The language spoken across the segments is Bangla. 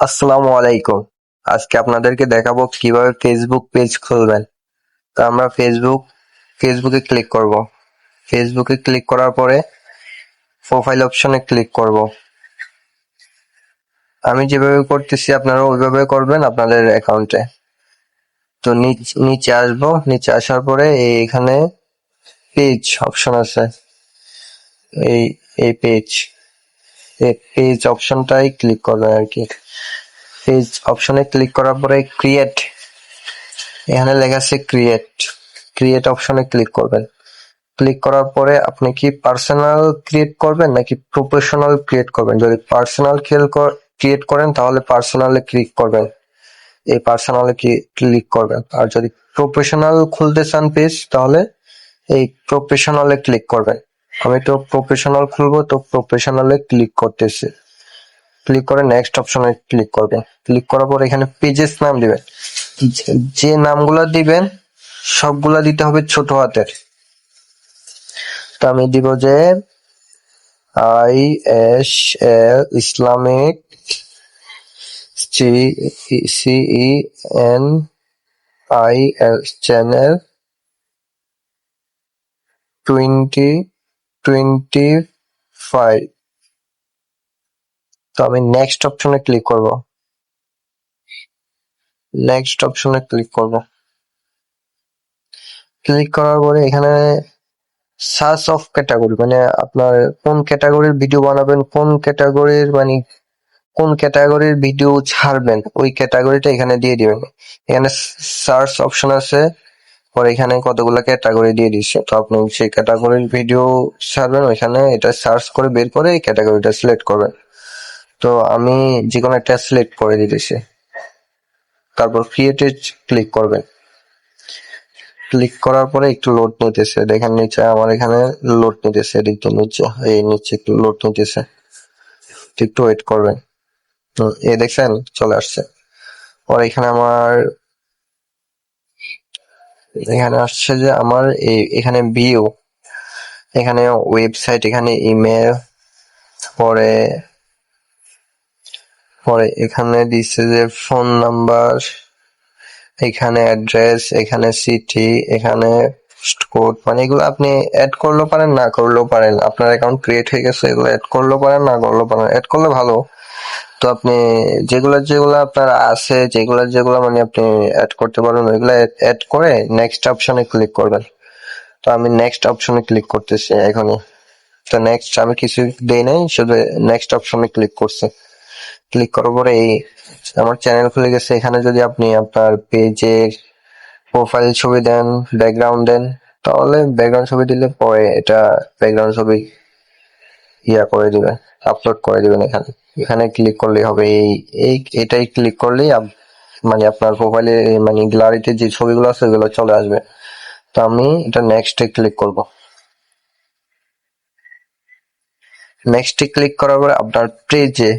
আসসালামু আলাইকুম। আজকে আপনাদেরকে দেখাবো কীভাবে ফেসবুক পেজ খুলবেন। তো আমরা ফেসবুক ফেসবুকে ক্লিক করব। ফেসবুকে ক্লিক করার পরে প্রোফাইল অপশনে ক্লিক করব। আমি যেভাবে করতেছি আপনারা ওইভাবে করবেন আপনাদের অ্যাকাউন্টে তো নিচ- আসব। নিচে আসার পরে এখানে পেজ অপশন আছে। এই এই পেজ এই পেজ অপশনটাই ক্লিক করবেন আর কি। পেজ অপশনে ক্লিক করার পরে ক্রিয়েট এখানে লেখা আছে ক্রিয়েট ক্রিয়েট অপশনে ক্লিক করবেন। ক্লিক করার পরে আপনি কি পার্সোনাল ক্রিয়েট করবেন নাকি প্রফেশনাল ক্রিয়েট করবেন? যদি পার্সোনাল ক্রিয়েট করেন তাহলে পার্সোনালে ক্লিক করবেন। এই পার্সোনালে ক্লিক করবেন। আর যদি প্রফেশনাল খুলতে চান পেজ তাহলে এই প্রফেশনালে ক্লিক করবেন। আমি তো প্রফেশনাল খুলবো, তো প্রফেশনালে ক্লিক করতেছি। ক্লিক করে নেক্সট অপশনে ক্লিক করবেন। ক্লিক করার পর এখানে পেজেস নাম দিবেন। যে- নামগুলো দিবেন, সবগুলা দিতে হবে ছোট হাতের। তো আমি দিব যে I S L Islamic C E N I L channel twenty twenty five তো আমি নেক্সট অপশনে ক্লিক করব। নেক্সট অপশনে ক্লিক করব। ক্লিক করার পরে এখানে সার্চ অফ ক্যাটাগরি মানে আপনার কোন ক্যাটাগরির ভিডিও বানাবেন, কোন ক্যাটাগরির মানে কোন ক্যাটাগরির ভিডিও ছাড়বেন, ওই ক্যাটাগরিটা এখানে দিয়ে দিবেন। এখানে সার্চ অপশন আছে, পরে এখানে কতগুলো ক্যাটাগরি দিয়ে দিচ্ছে তো আপনি সেই ক্যাটাগরির ভিডিও ছাড়বেন, ওইখানে এটা সার্চ করে বের করে এই ক্যাটাগরিটা সিলেক্ট করবেন। তো আমি যে কোনো একটা সিলেক্ট করে দিতেছি তারপর ক্রিয়েটে ক্লিক করবেন। ক্লিক করার পরে একটু লোড নিতেছে। দেখেন নিচে আমার এখানে লোড নিতেছে, এদিক নিচে, এই নিচে একটু লোড নিতেছে। একটু ওয়েট করবেন। এই দেখছেন, চলে আসছে। পরে এখানে আমার, এখানে আসছে যে আমার এখানে ভিউ এখানে ওয়েবসাইট এখানে ইমেল পরে পরে এখানে যে ফোন নাম্বার এখানে অ্যাড্রেস এখানে সিটি এখানে কোড মানে এগুলো আপনি অ্যাড করলেও পারেন, না করলেও পারেন। আপনার অ্যাকাউন্ট ক্রিয়েট হয়ে গেছে, এগুলো অ্যাড করলেও পারেন, না করলেও পারেন। অ্যাড করলে ভালো। তো আপনি যেগুলো যেগুলো আপনার আছে, যেগুলো যেগুলো মানে আপনি অ্যাড করতে পারবেন ওইগুলো অ্যাড করে নেক্সট অপশনে ক্লিক করবেন। তো আমি নেক্সট অপশনে ক্লিক করতেছি এখনই। তো নেক্সট আমি কিছু দেই নাই, শুধু নেক্সট অপশনে ক্লিক করছি। ক্লিক করার পরে এই আমার চ্যানেল খুলে গেছে। এখানে যদি আপনি আপনার পেজের প্রোফাইল ছবি দেন ব্যাকগ্রাউন্ড দেন, তাহলে ব্যাকগ্রাউন্ড ছবি দিলে পরে এটা ব্যাকগ্রাউন্ড ছবি ইয়া করে দিবেন আপলোড করে দিবেন এখানে। এখানে ক্লিক করলেই হবে। এই এই, এটাই ক্লিক করলেই মানে আপনার প্রোফাইলে মানে গ্যালারিতে যে ছবিগুলো আছে, ওগুলো চলে আসবে। তো আমি এটা নেক্সটে ক্লিক করব। নেক্সটে ক্লিক করার পরে আপনার পেজে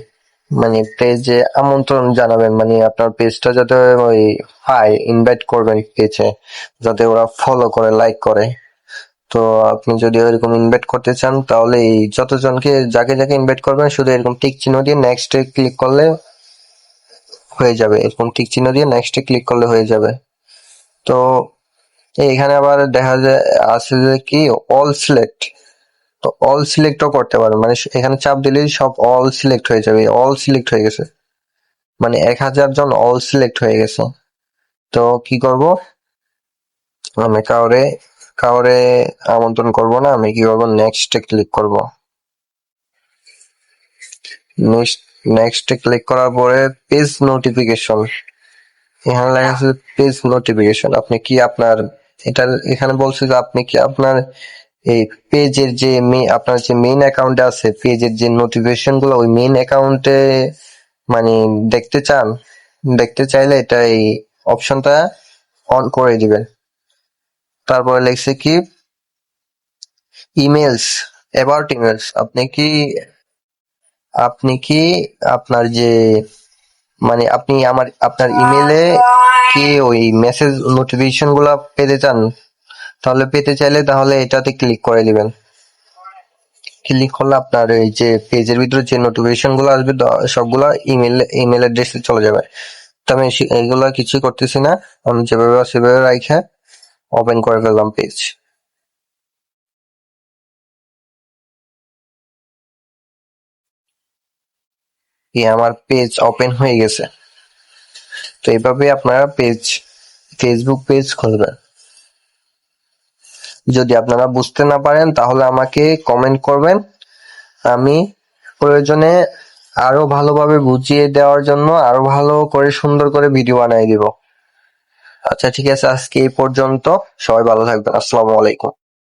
মানে পেজে আমন্ত্রণ জানাবেন মানে আপনার পেজটা যাতে ওই পায় ইনভাইট করবেন পেজে যাতে ওরা ফলো করে লাইক করে। তো আপনি যদি এরকম ইনভাইট করতে চান, তাহলে এই যতজনকে, যাকে যাকে ইনভাইট করবেন, শুধু এরকম টিক চিহ্ন দিয়ে নেক্সটে ক্লিক করলে হয়ে যাবে। এরকম টিক চিহ্ন দিয়ে নেক্সটে ক্লিক করলে হয়ে যাবে। তো এখানে আবার দেখা যায় আছে যে কি অল সিলেক্ট তো অল সিলেক্টও করতে পারেন মানে এখানে চাপ দিলেই সব অল সিলেক্ট হয়ে যাবে। অল সিলেক্ট হয়ে গেছে। মানে এক হাজার জন অল সিলেক্ট হয়ে গেছে। তো কি করব? আমি কাউরে কাউরে আমন্ত্রণ করব না। আমি কি করব? নেক্সটে ক্লিক করব। নেক্সট ক্লিক করার পরে পেজ নোটিফিকেশন এখানে লেখা আছে পেজ নোটিফিকেশন আপনি কি আপনার, এটা এখানে বলছে যে আপনি কি আপনার পেজের যে আপনার যে মেইন অ্যাকাউন্টে আছে, পেজের যে নোটিফিকেশনগুলো, ওই মেইন অ্যাকাউন্টে মানে দেখতে চান, দেখতে চাইলে এটা এই অপশনটা অন করে দিবেন। তারপরে লেখছে কি ইমেলস অ্যাবাউট ইমেলস আপনি কি আপনি কি আপনার যে মানে আপনি আমার, আপনার ইমেলে কি ওই মেসেজ নোটিফিকেশনগুলা পেতে চান? তাহলে পেতে চাইলে তাহলে এটাতে ক্লিক করে দিবেন। ক্লিক করলে আপনার এই যে পেজের ভিতরে যে নোটিফিকেশনগুলো আসবে সবগুলো ইমেল ইমেল অ্যাড্রেসে চলে যাবে। তো আমি এইগুলা কিছুই করতেছি না, আমি যেভাবে সেভাবে রাখে ওপেন করে ফেললাম পেজ আমার পেজ ওপেন হয়ে গেছে। তো এইভাবে আপনারা পেজ ফেসবুক পেজ খুলবেন। যদি আপনারা বুঝতে না পারেন, তাহলে আমাকে কমেন্ট করবেন। আমি প্রয়োজনে আরও ভালোভাবে বুঝিয়ে দেওয়ার জন্য আরও ভালো করে সুন্দর করে ভিডিও বানিয়ে দিব। আচ্ছা ঠিক আছে, আজকে এই পর্যন্ত। সবাই ভালো থাকবেন। আসসালামু আলাইকুম।